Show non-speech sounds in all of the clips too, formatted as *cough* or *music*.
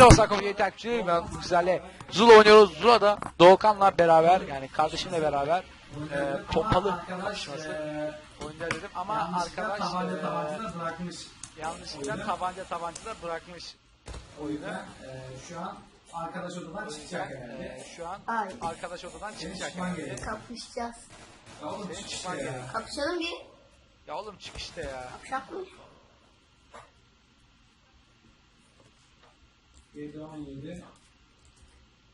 Merhaba Sakov yeni takipçilerim ben sizlerle Zula oynuyoruz. Zula'da Doğukan'la beraber yani kardeşimle beraber e, pompalı kapışması oynayacağız dedim ama arkadaş tabanca e, tabancada bırakmış. yanlışlıkla tabanca tabancada bırakmış O yüzden e, şu an arkadaş odadan çıkacak e, herhalde. şu an Ay. arkadaş odadan çıkacak. gerekiyor. Kapışacağız. Ya oğlum Senin çık çıkman gerekiyor. Kapışalım bir. Ya oğlum çık işte ya. Kapışak mı? 7 17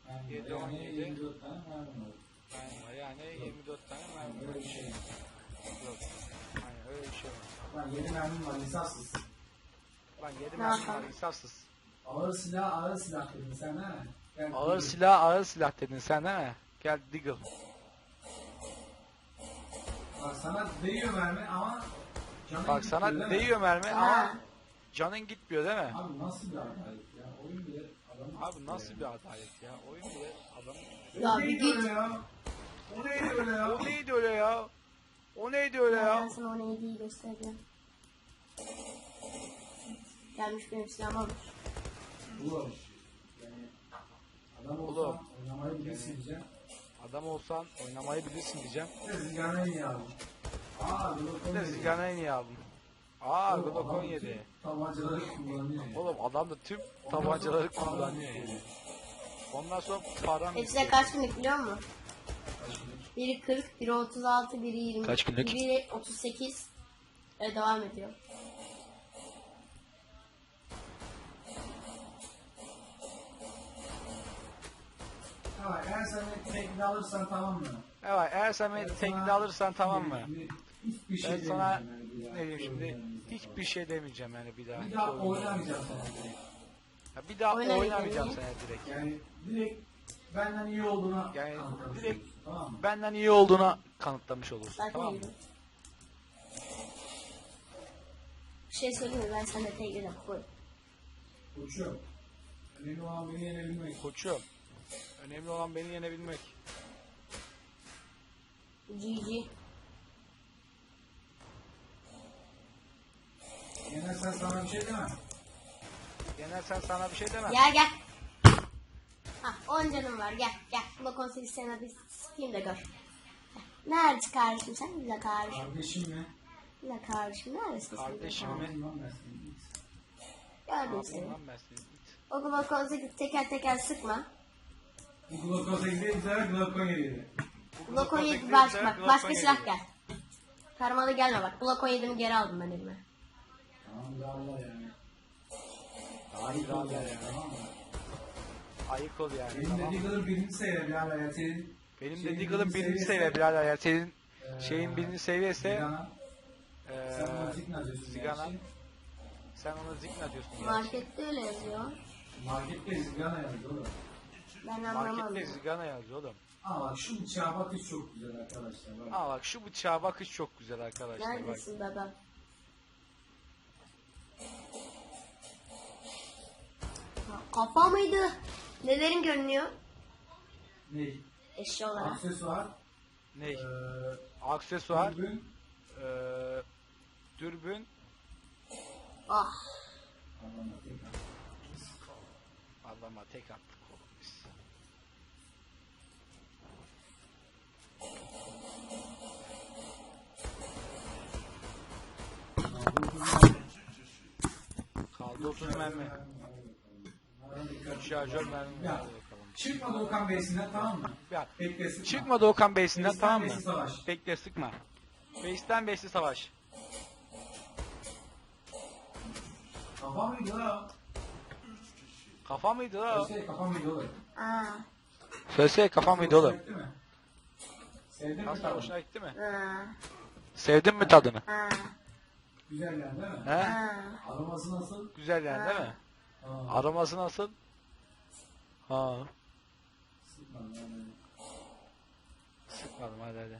yani 7, yani 17. 24 tane mermi var. Yani, yani 24 tane mermi var. Böyle bir şey. Yok. Yani öyle bir şey var. Lan 7 mermim var lisanssız. Lan 7 Ne mermi var insafsız. Ağır silah ağır silah dedin sen ha. Gel, Ağır dur. silah ağır silah dedin sen mi? Gel Deagle. Bak sana değiyor mermi ama canın Bak sana değiyor mermi ama Ha. canın gitmiyor değil mi? Abi nasıl bir adalet ya? Oyun bile adamı Abi nasıl bir adalet ya? Oyun bile adam... Ya bir git. öyle ya? O neydi öyle ya? O neydi öyle ya? O neydi öyle Ben ya? sana o neydi göstereceğim. Gelmiş benim silahım almış. Oğlum. Yani adam Oğlum. olsa oynamayı bilirsin diyeceğim. Adam olsan oynamayı bilirsin diyeceğim. Zigana'yı niye aldın? Aa, Bir de. Zigana'yı niye aldın? Aa Oğlum, Glokon adam yedi. tüm Tabancaları kullanıyor. ya. Oğlum adam da tüm tabancaları kullanıyor yani. Ondan sonra param Hepsi de kaç günlük biliyor musun? Biri 40, biri 36, biri 20. Kaç günlük? Biri 38. Ve devam ediyor. Ha, eğer sen beni tekne alırsan tamam mı? Evet eğer sen beni tekne alırsan tamam mı? Hiçbir şey Ben sana ne diyeyim şimdi hiçbir şey demeyeceğim yani bir daha. Bir daha oynamayacağım sana direkt. Ya bir daha Oynamayacağım oynamayacağım ya. sana direkt. Yani direkt benden iyi olduğuna Yani direkt- olursun, tamam mı? Benden iyi olduğuna kanıtlamış olursun. Zaten Tamam mı? Bir şey söyleyeyim mi? Ben sana tek. Koy. Koçum. Önemli olan beni yenebilmek. Koçum. Önemli olan beni yenebilmek. GG. Yenersen sana bir şey demem. Yenersen sana bir şey demem. Gel gel. Ha 10 canım var gel gel. Blok 18 sana bir sıkayım da gör. Heh. Neredesin kardeşim sen? Güzel kardeşim. Kardeşim mi? Güzel kardeşim neredesin sen? Kardeşim mi? Gördüm seni. O blok 18 teker teker sıkma. Bu Glokon 8'de bir sefer Glokon 7'ydi. Blok 17 18 baş, de bak Glock başka 17. silah gel. Karmalı gelme bak. Blok 17'mi geri aldım ben elime. Allah yani. Allah abi yani. ya. Tamam mı? Ayık ol yani. Benim Tamam. dediği kadar birinci seviye birader ya. Senin Benim şeyin de Deagle'ın birinci seviyesi- seviye birader ya. Senin Ee, şeyin birinci seviyese Zigana. eee Sen ona zikna diyorsun. Zigana. gerçi. sen ona zikna diyorsun. ya. Markette öyle yazıyor. Markette Zigana yazdı oğlum. Ben anlamadım. Markette Zigana yazıyor oğlum. Ama bak şu bıçağa bakış çok güzel arkadaşlar. Bak. Aa bak şu bıçağa bakış çok güzel arkadaşlar bak. Neredesin baba? Kafa mıydı? Nelerin görünüyor? Ne? Eşya olarak. Aksesuar. Ne? Eee Aksesuar, dürbün, eee dürbün, Ah. Adama tek attık oğlum biz. Kaldı 30 mermi. 3 şarjör Ya. bakalım. Çıkmadı Okan Bey'sinden tamam mı? Ya, Bekle sıkma. çıkmadı Okan Bey'sinden Base'den tamam mı? base'e savaş. Bekle sıkma. Base'den base'e savaş. Kafa mıydı la? Kafa mıydı la? Şey kafa mıydı oğlum? Aa. Söylesene kafa mıydı oğlum? Sevdin mi? Sevdin mi tabii? hoşuna gitti mi? Aa. Sevdin mi tadını? Aa. Güzel yani değil mi? He? Aa. Aroması nasıl? Güzel yani değil mi? Aa, Aroması nasıl? Ha. sıkmadım hadi hadi.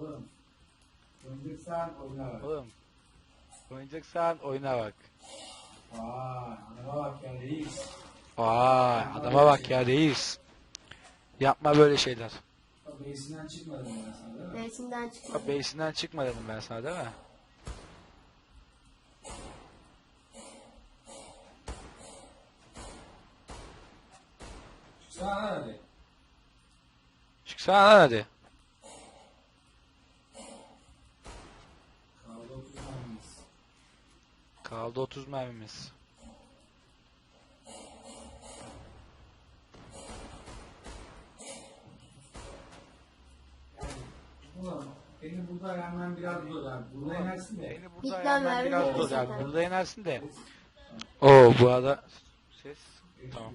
Oğlum. Oynayacaksan oyna bak. Oğlum. Oynayacaksan oyna bak. Vay, adama bak ya reis. Vay adama bak ya reis. Yapma böyle şeyler. Bak Beysinden çıkmadım ben sana değil mi? Resimden çıkma. Ha, Base'inden çıkma dedim ben sana değil mi? Çıksana lan hadi. Çıksana lan hadi. Kaldı 30 mermimiz. Kaldı 30 mermimiz. Beni burada hemen biraz dur abi. Burada inersin de. Beni burada Bitten hemen mermi biraz yani. sen. Burada inersin de. Oo bu arada ses tamam.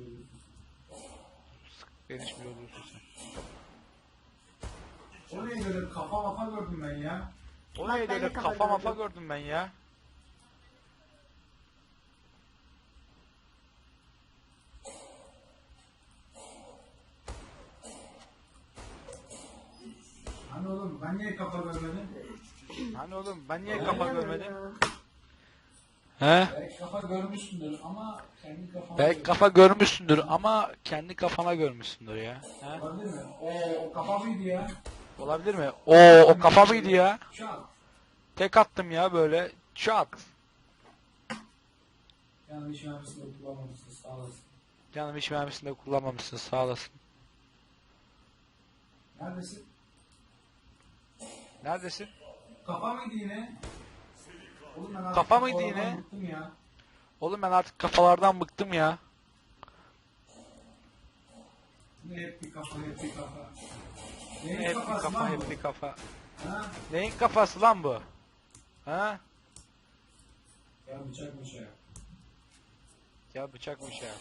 Geniş bir yol yürüsün sen. O ne böyle kafa mafa gördüm ben ya. O Bak neydi ben de kafa kafa mafa gördüm ben ya. Ben niye kafa görmedim? Hani oğlum ben niye kafa görmedim? He? Belki kafa görmüşsündür ama kendi kafana Belki kafa görmüşsündür ama kendi kafana görmüşsündür ya. He? Olabilir mi? O, o kafa mıydı ya? Olabilir mi? Oo o kafa mıydı ya? An. Tek attım ya böyle. Çat. Yani iş mermisinde kullanmamışsın sağ olasın. Canım hiç mermisinde kullanmamışsın sağ olasın. Neredesin? Neredesin? Kafa mıydı yine? Oğlum ben artık Kafa mıydı kafalardan yine? bıktım ya. Oğlum ben artık kafalardan bıktım ya. Ne hep bir kafa hep bir kafa. Neyin Hep bir kafası kafa lan hep bu? bir kafa. Ha? Neyin kafası lan bu? Ha? Ya bıçak bıçak. Ya bıçakmış ya.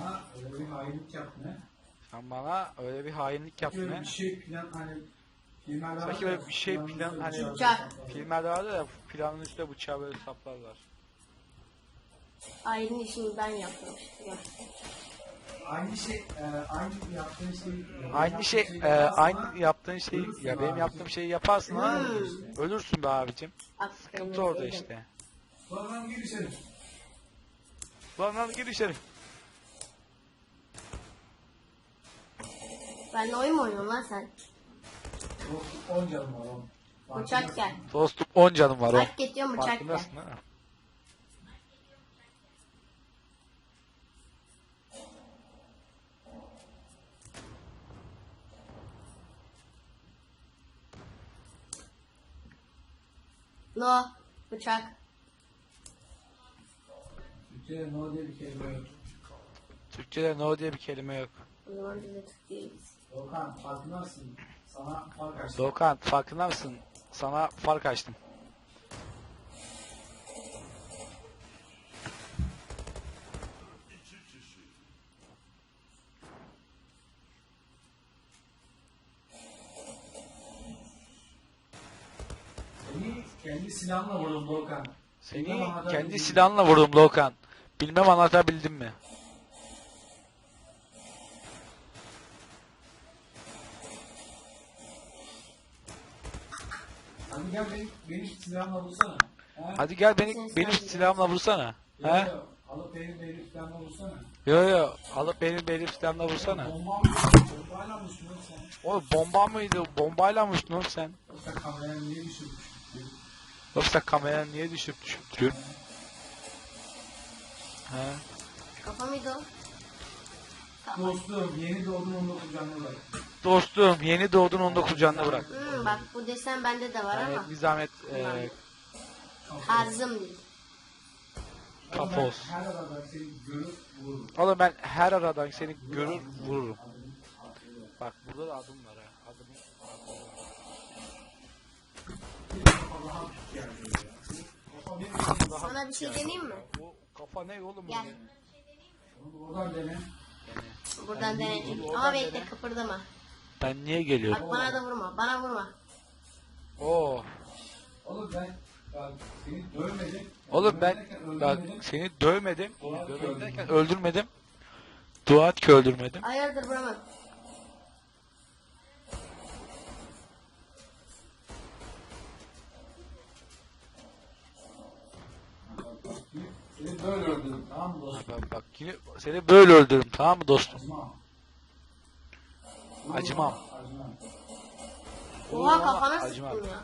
Ama öyle bir hainlik yaptın he. Sen bana öyle bir hainlik yaptın Böyle he. bir şey plan hani filmlerde Sanki var ya, böyle bir şey planın plan üstüne hani bıçağı Bıçak. saplar. filmlerde vardı ya planın üstüne bıçağı böyle saplarlar. Aynı işini ben yaptım. Aynı şey, e, aynı yaptığın şey. Aynı şey, yaptığın e, şeyi yaparsan aynı yaptığın şeyi, ya benim yaptığım şeyi yaparsın ha, Hmm. ölürsün be abicim. Sıkıntı orada işte. Sonra gir içeri. Lan lan gir içeri. Ben oyun mu oynuyorum lan sen? Yok, 10 canım var 10. Bıçak gel. Dostum 10 canım var o. Bıçak getiriyorum bıçak gel. Farkındasın? No. Bıçak. Türkçe'de no diye bir kelime yok. Türkçe'de no diye bir kelime yok. O zaman biz de Türk değiliz. Volkan farkında mısın? Sana fark açtı. Doğukan farkında mısın? Sana fark açtım. Seni kendi silahımla vurdum Volkan. Seni Bilmem anlatabildim kendi mi? silahınla vurdum Doğukan. Bilmem anlatabildim mi? Hadi gel beni, beni silahımla vursana. He? Hadi gel beni benim silahımla vursana. Yo, He? yo, Alıp beni beni silahımla vursana. Yo yo alıp benim benim silahımla vursana. Bomba bombayla mı düşünüyorsun sen? O bomba mıydı? Bombayla mı uçtun oğlum sen? Yoksa kameraya niye düşürmüş? Yoksa kameranı niye düşüp düşüp duruyorsun? He? Kafa mıydı o? Dostum yeni doğdun 19 canlı var. Dostum yeni doğdun 19 canlı bırak. Hmm, bak bu desen bende de var ama. Yani bir zahmet e, Tarzım değil. vururum. Oğlum ben her aradan seni görür vururum. Bak burada da adım var ha. Ya. Sana bir şey deneyeyim mi? O kafa ne oğlum Gel. Oradan dene. Buradan deneyeceğim. Ama bekle kıpırdama. Ben niye geliyorum? Bak bana da vurma. Bana vurma. Oo. Oğlum ben bak seni dövmedim. Oğlum ben bak seni dövmedim. Dövmedim derken öldürmedim. Dua et ki öldürmedim. Hayırdır vuramam. Seni böyle öldürdüm tamam mı dostum? Bak, bak yine seni böyle öldürürüm tamam mı dostum? Tamam. Acımam. Oha kafana Acımam. sıktım ya.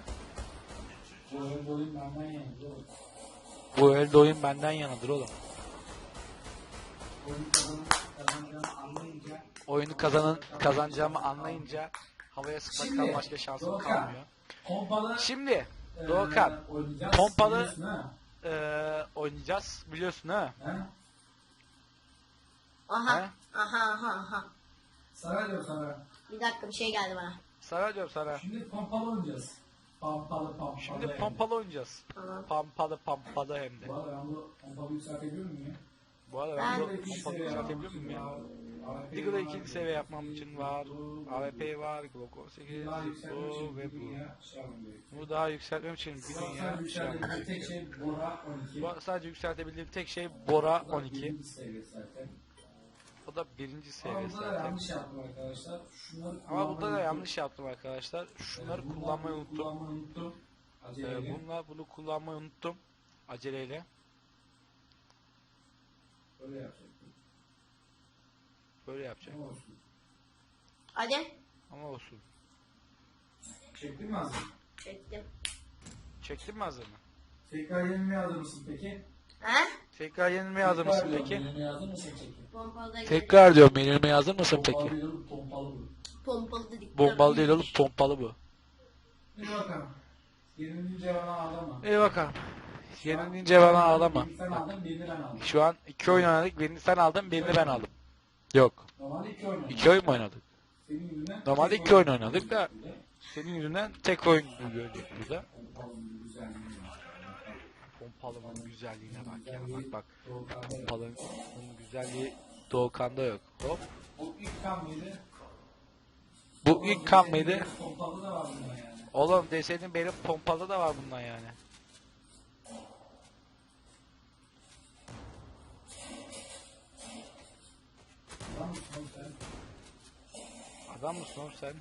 Bu elde oyun benden yanadır oğlum. Oyunu kazanın kazanacağımı anlayınca havaya sıkmaktan Şimdi, başka şansım Doğukan, kalmıyor. pompalı Şimdi e, Doğukan oynayacağız. pompalı- eee, oynayacağız biliyorsun ha? Ha? Aha. He? Aha aha aha. Sana diyorum sana. Bir dakika bir şey geldi bana. Sana diyorum sana. Şimdi pompalı oynayacağız. Pompalı pompalı. Şimdi yani. pompalı oynayacağız. Tamam. Pampalı pampalı hem de. Bu arada ben bu pompalı yükseltebiliyor muyum ya? Bu arada Ben- ben bu seviye yükseltebiliyor yapmam muyum ya? için var. AWP Diggle'ı var, ikinci seviye yapmam için var. bu, AWP var, Glock 18, Daha yükseltmek bu için ve bir bu. dünya şey yapmam gerekiyor. Bu daha yükseltmem için bir Sadece dünya şey yapmam yükseltebildiğim tek gerekiyor. şey Bora 12. Bu sadece yükseltebildiğim tek şey Bora Bu da 12. birinci seviye zaten. O da birinci Ama seviye burada da zaten. yanlış yaptım arkadaşlar. Şunları Ama burada da kullanmayı yanlış yaptım arkadaşlar. Şunları unuttum. kullanmayı unuttum. Kullanmayı unuttum. Ee, Aceleyle. bunlar bunu kullanmayı unuttum. Aceleyle. Böyle yapacaktım. Böyle yapacağım. Ne olsun? Hadi. Ama olsun. Çektin mi hazır? Çektim. Çektin mi hazırını? Tekrar yenilmeye hazır mısın peki? He? Tekrar yenilmeye hazır mısın peki? Yenilmeye hazır mısın peki? Pompalı da Tekrar diyorum yenilmeye hazır mısın Pompalı peki? pompalı bu. Pompalı dedik. Bombalı değil oğlum pompalı bu. Bir bakalım. Yenilince bana ağlama. İyi bakalım. Yenilince bana ağlama. Birini sen aldın, birini ben aldım. Şu an iki oyun oynadık. Birini sen aldın, birini ben aldım. Yok. Normalde iki oyun oynadık. iki oyun mu oynadık? Senin yüzünden Normalde iki oyun oynadık da senin yüzünden tek oyun gördük burada. Pompalının güzelliği. Pompalımın güzelliğine bak ya. Bak bak. Pompalının güzelliği Doğukan'da yok. Hop. Bu ilk kan mıydı? Bu ilk kan mıydı? Pompalı da var bunda yani. Oğlum deseydin benim pompalı da var bundan yani. Lan oğlum sen. Adam mısın oğlum sen?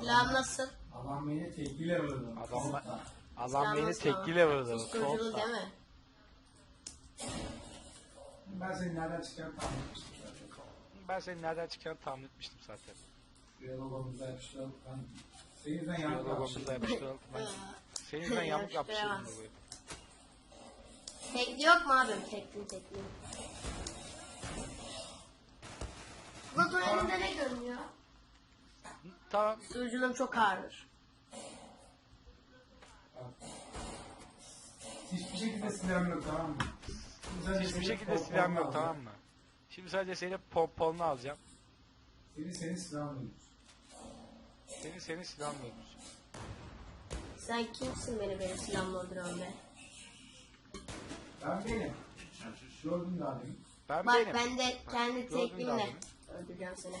Silahım nasıl? Adam beni tekliyle vurdu. Adam- Kolta. Adam beni tekliyle vurdu. Susturuculu değil mi? Ben seni nereden çıkarım tahmin etmiştim zaten. Ben senin nereden çıkacağını tahmin etmiştim zaten. Şuraya logomuzda yapıştıralım. Ben senin yüzünden yanlış yapmıştım. yapıştıralım. Ben senin yüzünden yamuk yapmışım Yapıştıramaz. burayı. Tekli yok mu abim? Tekli tekli. Batu elinde ne görünüyor? Tamam. Susturuculuğum çok ağır. Hiçbir şekilde silahım yok tamam mı? Sadece Hiçbir senin şekilde pompalını silahım yok alacağım. tamam mı? Şimdi sadece senin pompalını alacağım. Seni senin silahın yok. Seni senin silahını öldüreceğim. Sen kimsin beni benim silahımla öldüren be? Ben benim. Gördün daha demin. Ben Bak benim. ben de kendi Gördün teklimle demin. öldüreceğim seni.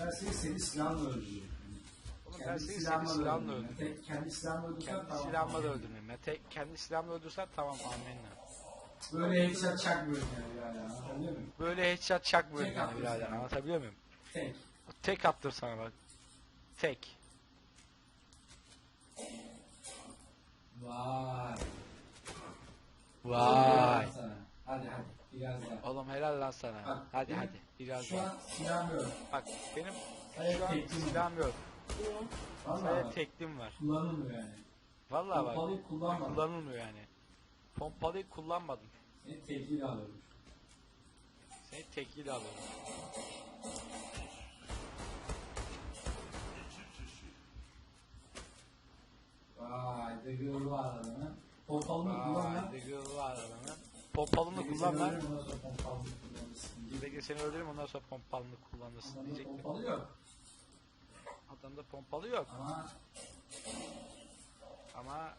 Ben seni senin silahınla öldürüyorum. Seni senin silahınla öldürürüm. Tek kendi silahımla öldürsen Kendi tamam. silahımla da öldürmeyeyim. Tek, kendi silahımla öldürsen tamam amenna. Böyle headshot çakmıyorum yani birader anlatabiliyor muyum? Böyle headshot çakmıyorum Tek yani birader anlatabiliyor muyum? Tek. Tek attım sana bak. Tek. Vay. Vay. Hadi hadi biraz daha. Oğlum helal lan sana. Bak, Hadi hadi biraz Şu daha. an silahım yok. Bak benim Hayır şu an silahım yok. Vallahi Sadece teklim var. kullanılmıyor yani. Vallahi bak. Pompalıyı kullanmadım. Kullanılmıyor yani. Pompalıyı kullanmadım. Seni tekliyle alıyorum. Seni tekliyle alıyorum. Vay degörü var adamın. Pompalını kullan Vay lan. Diggle var adamın. Pompalını Degörü kullan lan. öldürürüm, ondan sonra pompalını kullanırsın. Bir de seni öldürürüm ondan sonra pompalını kullanırsın Adamda diyecektim. pompalı yok. Adamda pompalı yok. Ama Ama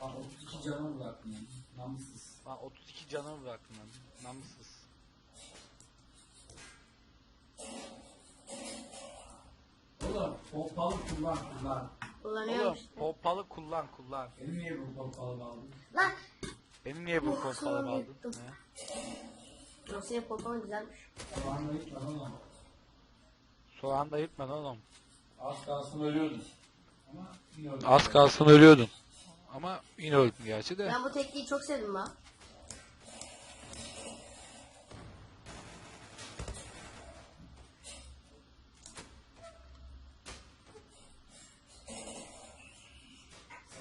bak 32 canı bıraktın yani. Namussuz. lan 32 canımı bıraktın lan. Namussuz. Oğlum pompalı kullan kullan. Kullanıyorum Oğlum pompalı kullan kullan. Benim niye bu pompalı aldın? Lan! Beni niye bu pompalı aldın? He? Senin pompon güzelmiş. Kulağımda gitme Soğan da yutma oğlum. Az kalsın ölüyordun. Ama yine. Az kalsın ölüyordun. Ama yine öldün gerçi de. Ben bu tekniği çok sevdim ha.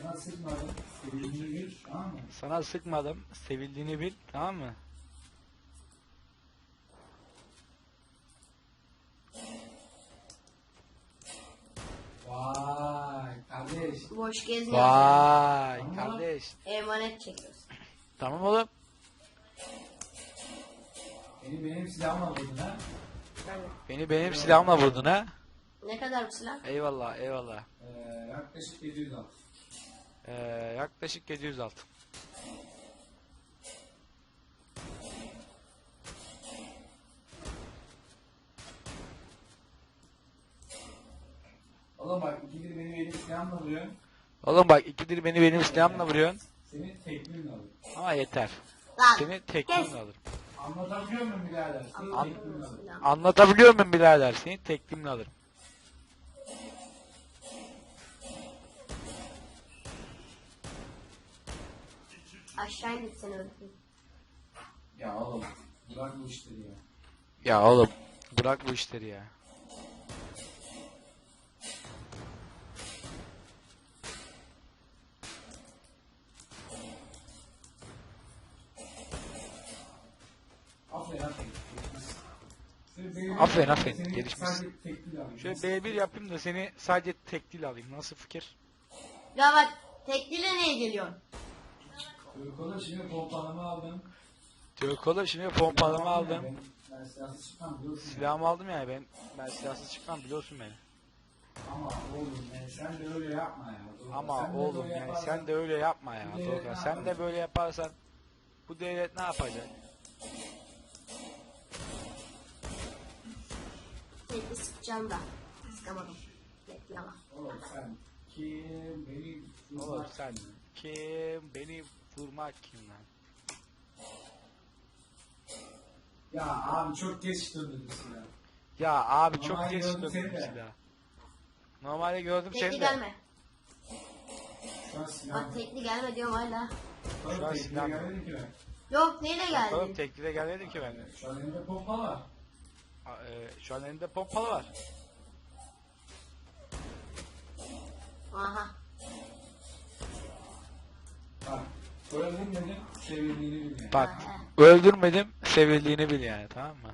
Sana sıkmadım. Sevildiğini bil. Tamam mı? Sana sıkmadım. Sevildiğini bil. Tamam mı? Boş gezme. Vay kardeş. Emanet çekiyorsun. Tamam oğlum. Beni benim silahımla vurdun ha. Yani Beni benim silahımla vurdun ha. ne kadar bu silah? Eyvallah eyvallah. Ee, yaklaşık 700 al. Ee, yaklaşık 700 altın. Oğlum bak ikidir beni benim silahımla vuruyorsun. Oğlum bak ikidir beni benim silahımla vuruyorsun. Seni teklimle alırım. Ama yeter. Lan. Seni Kes. teklimle alırım. Anlatabiliyor muyum birader? Seni An- alırım. Anlatabiliyor muyum birader? Seni teklimle alırım. Aşağı indir seni öldüreyim. Ya oğlum bırak bu işleri ya. Ya oğlum bırak bu işleri ya. Aferin aferin. Gelişmişsin. Şöyle B1 yapayım da seni sadece tekliyle alayım. Nasıl fikir? Ya bak tekliyle neye geliyorsun? Uykuda şimdi pompalama aldım. Türkoğlu şimdi pompalama aldım. Ben, silahsız çıkmam biliyorsun. ya. Silahımı aldım yani ben ben silahsız çıkmam biliyorsun beni. Ama oğlum yani sen de öyle yapma ya. Doğru. Ama Sen oğlum yani yaparsan- sen de öyle yapma ya ne Sen de böyle yaparsan bu devlet ne yapacak? Tekli sıkacağım da. Sıkamadım. Ama. Oğlum sen kim beni Oğlum vurmak sen kim beni vurmak kim lan? Ya abi çok geç döndün silah. Ya abi çok Normalde geç gördüm de. silah. Normalde gördüm Tekli seni de. gelme. Şu an silah. Bak tekli gelme diyorum hala. Oğlum Şu an silah- gelmedi ki ben. Yok neyle Oğlum geldi? tekli de gelmedi ki bende. Şu an elimde pompa var. A- e, şu an elimde pompalı var. Aha. Bak. Öldüm dedim sevildiğini bil yani. Bak öldürmedim sevildiğini bil yani tamam mı?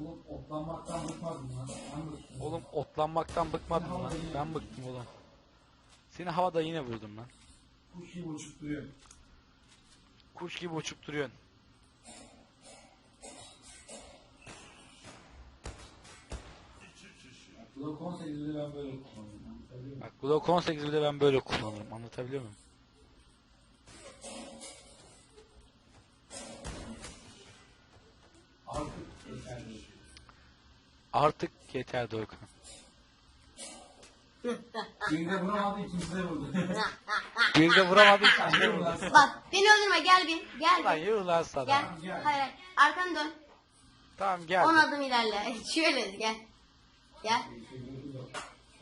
Oğlum otlanmaktan bıkmadım lan. Ben bıktım. Oğlum otlanmaktan bıkmadın lan. Ben bıktım oğlum. Seni havada yine vurdum lan. Kuş gibi uçup duruyor. Kuş gibi uçup duruyorsun. Bak Glock 18'de ben böyle muyum? Bak Glock 18 bile ben böyle kullanırım. Anlatabiliyor muyum? Artık yeter Doğukan. Birinde ikincisi de vurdu. *laughs* Bir de vuramadım. Ne bu lan? Bak beni öldürme gel bir. Gel Lan bir. yürü lan sana. Gel. Hayır hayır. Arkanı dön. Tamam gel. 10 adım ilerle. *laughs* Şöyle gel. Gel.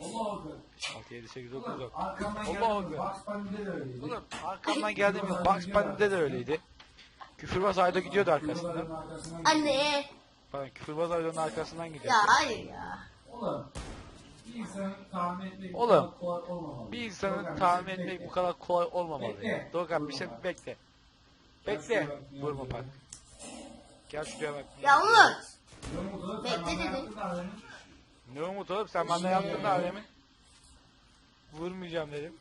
Allah Allah. 6, 7, 8, 9, 10. Arkamdan Allah. Allah. Bugs Bunny'de de öyleydi. Oğlum arkamdan geldim ya. Bugs Bunny'de de öyleydi. Küfürbaz ayda gidiyordu arkasından. Anne. Bak küfürbaz aydanın arkasından gidiyor. Ya hayır ya. Oğlum. Bir insanı tahmin etmek bu Oğlum, kadar kolay olmamalı. Bir insanı Doğukan, tahmin şey etmek bekle. bu kadar kolay olmamalı. Bekle. Doğukan bir şey bekle. Bekle. Vurma bak. Gel şuraya bak. Ya Umut. Ne oldu oğlum? Bekle Sen bana dedim. Ne umut oğlum sen bana yaptın da alemi. Vurmayacağım dedim.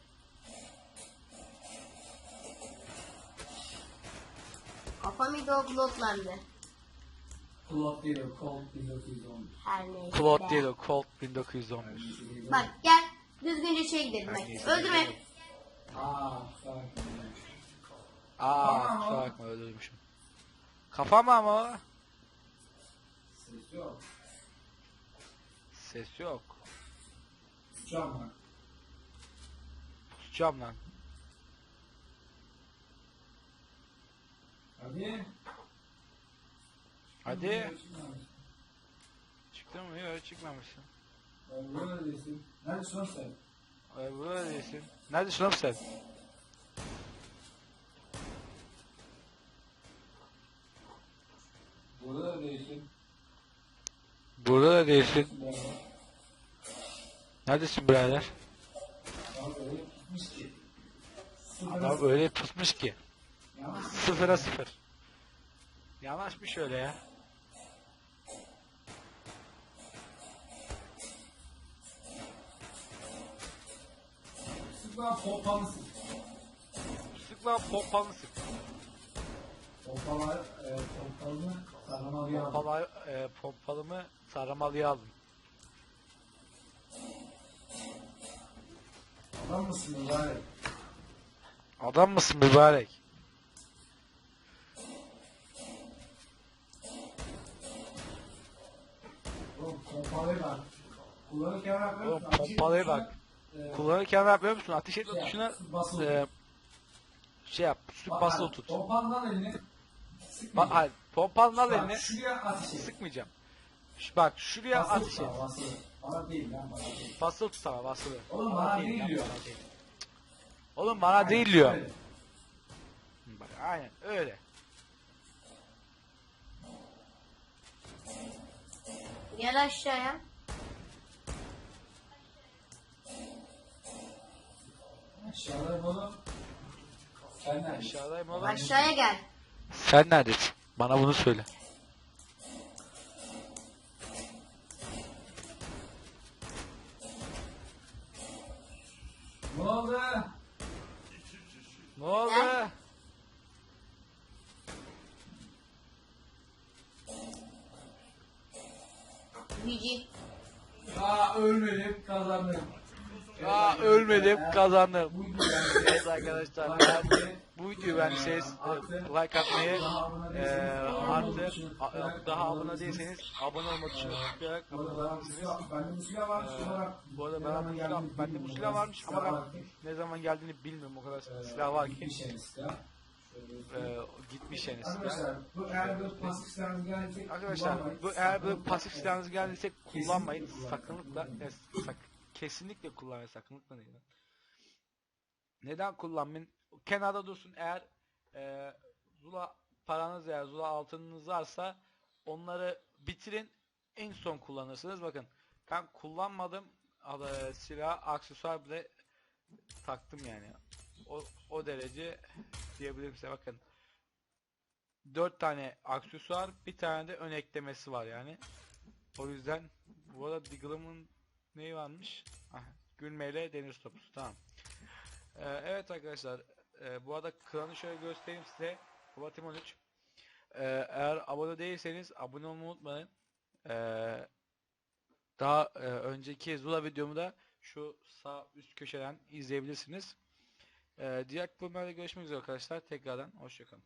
Kafa mıydı o bloklandı? Claude değil o. Colt 1910. Her neyse. Claude değil o Colt 1911. Bak gel. Düzgünce şey gidelim. Bak. Öldürme. Aa, sakin. Aa kusura bakma öldürmüşüm. Kafa mı ama o? Ses yok. Ses yok. Sıçacağım lan. Tutacağım lan. Hadi. Hadi. Çıktın mı? Yok çıkmamışsın. Değilsin. Neredesin oğlum sen? Ay burada değilsin. Neredesin oğlum sen? Burada da değilsin. Burada da değilsin. Neredesin birader? Abi, tutmuş ki. Sıfıra Adam sıfır. öyle pusmuş ki. Sıfıra sıfır. Yanaşmış öyle ya. Sıfıra pompalısın. Sıkla pompalı sık. Pompalar, e, pompalını saramalıya aldım. Pompalı, e, pompalımı saramalıya aldım. Adam mısın mübarek? Adam mısın mübarek? Oğlum pompalıya bak. Kullanırken yapıyorsun? Oğlum pompalıya bak. E, Kullanırken ne yapıyor musun? Ateş etme şey tuşuna basılı e, şey yap, su Bak, basılı tut. Pompandan elini Bak, hayır, Bak, eline, Şuraya ateş et. sıkmayacağım. Ş- Bak şuraya Basılı ateş et. basılı. Bana değil lan bana değil. Basılı tut ama basılı. Oğlum bana değil diyor. bana değil. Oğlum bana değil diyor. Öyle. Bak, aynen öyle. Gel aşağıya. Aşağıda bunu sen ne? Aşağıdayım oğlum. Aşağıya gel. Sen neredesin? Bana bunu söyle. Ne oldu? Ne oldu? Gel. Büyücü. Aa ölmedim kazandım. Aa ölmedim kazandım. Evet arkadaşlar eğer bu videoyu beğendiyseniz e, like atmayı e, artı daha abone değilseniz abone olmak için tıklayarak abone olabilirsiniz. bende bu arada ben bu silah, bende bu silah varmış ama ben ne zaman geldiğini bilmiyorum o kadar silah var ki Bir şey silah. Şöyle e, gitmiş silah. Arkadaşlar eğer böyle pasif silahınız gelecek Arkadaşlar bu eğer böyle pasif silahınız geldiyse kullanmayın sakınlıkla evet, sak, kesinlikle kullanmayın sakınlıkla değil. Neden kullanmayın? Kenarda dursun eğer e, Zula paranız veya Zula altınınız varsa onları bitirin en son kullanırsınız. Bakın ben kullanmadım e, silah aksesuar bile taktım yani. O, o derece diyebilirim size bakın. 4 tane aksesuar, bir tane de ön eklemesi var yani. O yüzden bu arada Diggle'ımın neyi varmış? Ah, gülmeyle deniz topusu tamam. Ee, evet arkadaşlar e, bu arada klanı şöyle göstereyim size. Kubatim 13. Ee, eğer abone değilseniz abone olmayı unutmayın. Ee, daha e, önceki Zula videomu da şu sağ üst köşeden izleyebilirsiniz. Ee, diğer bölümlerde görüşmek üzere arkadaşlar. Tekrardan hoşçakalın.